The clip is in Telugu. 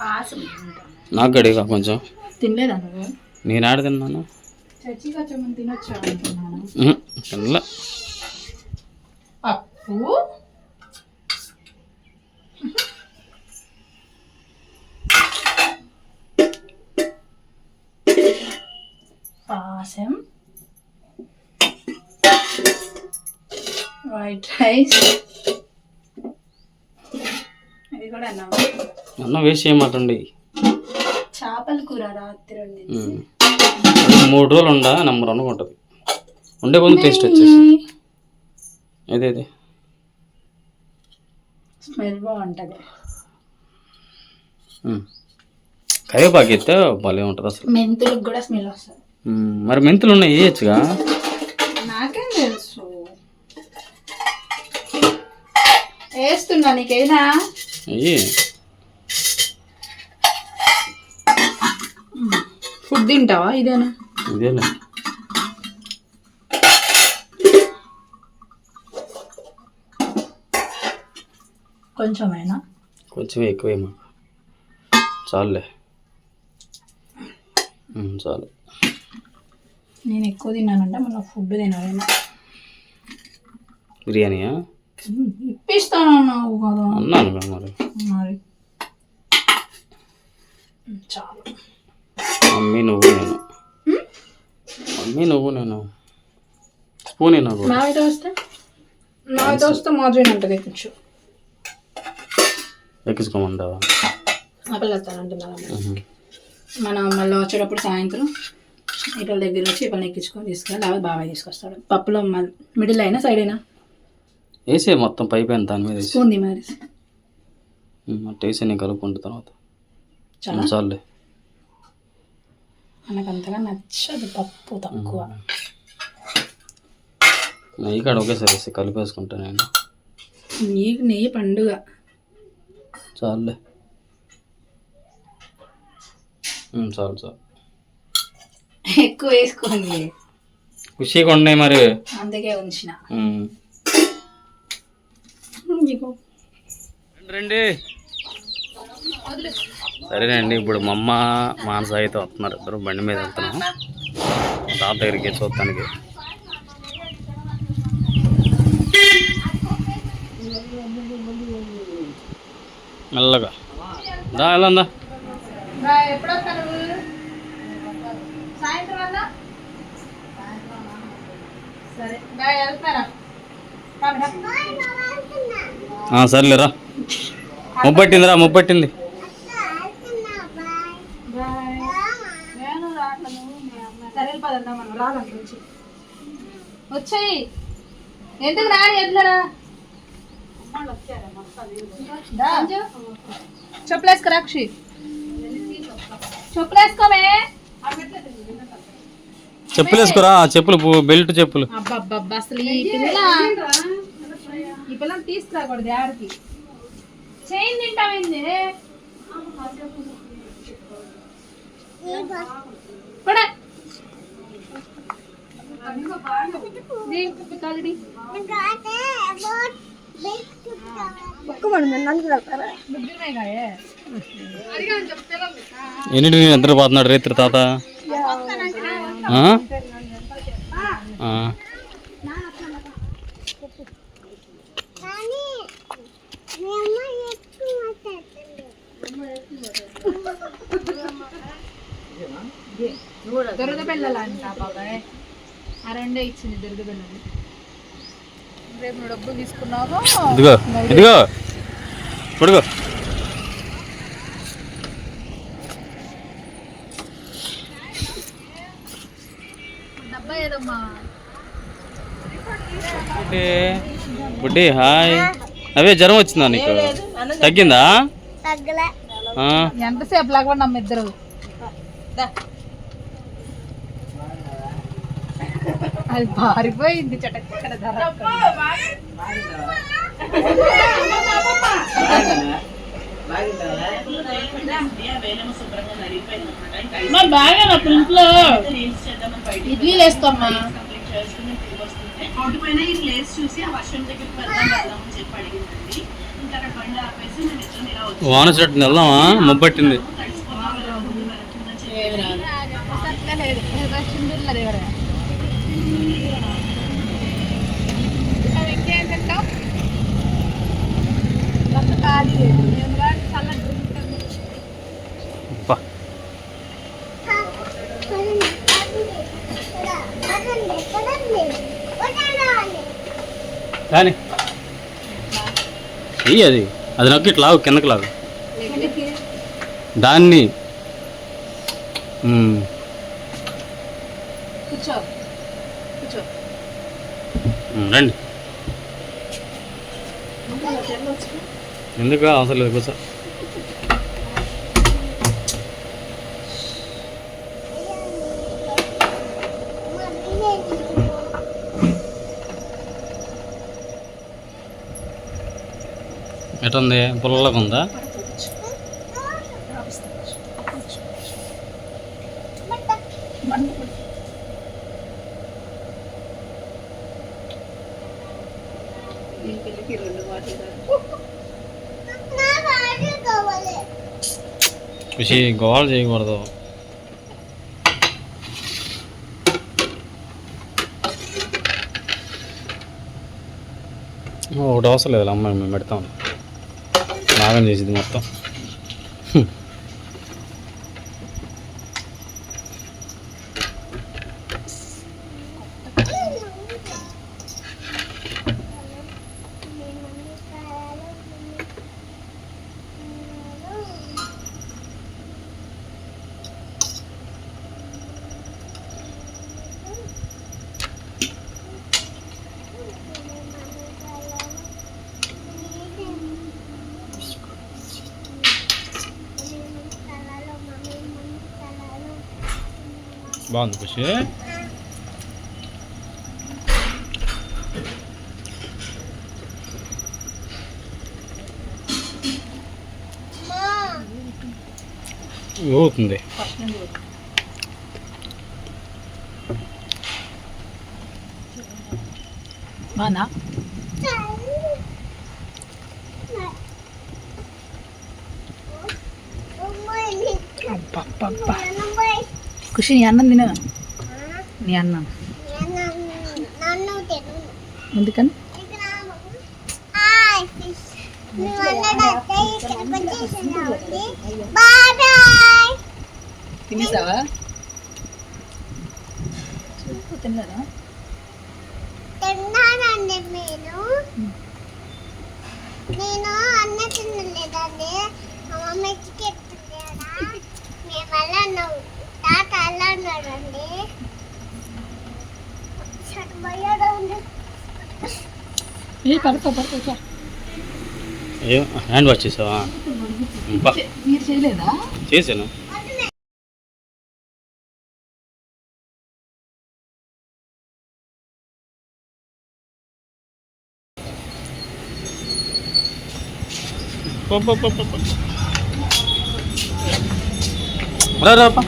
పాసం నాకు గడిగా కొంచెం. తినలేదా నువ్వు? నేను ఆడ తిన్నాను? తినలే. పప్పు పాసం వైట్ రైస్ ఇది కూడా అన్నం. అన్నం వేసి చేయమాటండి. చేపల కూర రాత్రి మూడు రోజులు ఉండ నెంబర్ ఉంటుంది. ఉండే కొంచెం టేస్ట్ వచ్చేసి. అదే అదే స్మెల్ బాగుంటుంది. కరివేపాకు ఎత్తే భలే ఉంటుంది అసలు. మెంతులకు కూడా స్మెల్ వస్తుంది. మరి మెంతులు ఉన్నాయి వేయచ్చుగా? నాకేం తెలుసు. వేస్తున్నా నీకేనా? ఫుడ్ తింటావా ఇదేనా? ఇదేలే కొంచెమైనా? కొంచెం ఎక్కువే మాకు చాలులే చాలు. నేను ఎక్కువ తిన్నానంటే మళ్ళీ ఫుడ్ తినాలేమో బిర్యానీయా? ఇప్పిస్తానన్నావు కదా అన్నాను మరి. మరి చాలు. మమ్మీ నువ్వు నేను. మమ్మీ నువ్వు నేను. స్పూన్ నాకు నావితో వస్తే నావితో వస్తే మాధురి ఉంటుంది కొంచెం. ఎక్కించుకోమంటావా? ఉహు. మనం మళ్ళీ వచ్చేటప్పుడు సాయంత్రం ఇటల దగ్గర వచ్చి ఇవన్నీ ఎక్కించుకొని తీసుకెళ్ళి లేకపోతే బాబాయ్ తీసుకొస్తాడు. పప్పులో మిడిల్ అయినా సైడ్ అయినా? వేసే మొత్తం పైప్ అయిన దాని మీద వేసి స్పూన్ ది మరి. అట్ట వేసి నేను కలుపుకుంటా తర్వాత. చాలా? మనకు అంతగా నచ్చదు పప్పు తక్కువ. నెయ్యి కాడ ఒకేసారి వేసి కలిపేసుకుంటా నేను. నీకు నెయ్యి పండుగ. చాలులే. ఉమ్, చాలు చాలు. ఎక్కువ వేసుకోండి. ఖుషిగా ఉన్నాయి మరి? అందుకే ఉంచిన. రండి సరేనండి ఇప్పుడు మా అమ్మ మానస అయితే వస్తున్నారు. ఇద్దరు బండి మీద వెళ్తున్నాం. మా తాత దగ్గరికి చూడటానికి మెల్లగా. దా ఎప్పుడు వస్తాను సాయంత్రం అన్నా? సరే బాయ్ వెళ్తున్నారా? సర్లేరా. ముప్పట్టిందిరా ముప్పట్టింది. వచ్చాయి. ఎందుకు రాని ఎట్లరా చెప్పులేసుకో రాక్షి. చెప్పులేసుకోమే చెప్పులు వేసుకోరా? చెప్పులు బెల్ట్ చెప్పులు. అబ్బబ్బబ్బా అసలు ఈ పిల్ల ఈ పిల్లని తీసుకురాకూడదు ఆడికి చైన్ తింటామైంది కూడా ఎన్నింటి నేను నిద్రపోతున్నాడు రేత్రి తాత. ఆ? ఆ. దుర్గ పిల్లలంట బాబాయ్. ఆ రెండే ఇచ్చింది దుర్గ పిల్లలు. ఇదిగో ఇదిగో. పడుకో డబ్బా ఏదమ్మా? బుడ్డి. బుడ్డి హాయ్. అవే జ్వరం వచ్చిందా నీకు? తగ్గిందా? ఎంతసేపు లాగా నమ్మ అది పారిపోయింది చటక్కడ బాగా అప్పుడు ఇంట్లో ఇడ్లీలు వేస్తామ్మా రోడ్డు పైన ఈ ప్లేస్ చూసి ఆ వర్షం దగ్గరికి వెళ్దాం వెళ్దామని చెప్పి అడిగిందండి. ఇంకా అక్కడ బండి ఆపేసి మేము ఇద్దరం ఇలా వచ్చి వాన చెట్టు వెళ్దామా? మొబ్బట్టింది కానీ చెయ్యి అది. అది నొక్కి ఇట్లా లాగు కిందకి లాగు. దాన్ని. కూర్చో. ఉమ్, రండి. ఎందుకు అవసరం లేదు కూర్చో. ఎటుంది? పుల్లగా ఉందా ఖుషి గోవాలు చేయకూడదు ఒక ఒకటి లేదు అమ్మాయి మేము పెడతాం నాగం చేసింది మొత్తం 만 오십. 이거 근데. 많아? 빠빠빠. ఖుషి నీ అన్నం తిన నీ అన్నం. ఎందుకని? తినేసావా? తిన్నారా? తిన్నానండి మీరు. నేను అన్న తినలేదండి. మా మమ్మీ చెప్తుంది కదా మేము అలా అన్నాం తాత చట్టబోయాడు ఏ పడుకో పడుకో హ్యాండ్ వాష్ చేసావా? మీరు చేయలేదా? చేశాను. పో, పో, పో, పో, పో. రా రా పా.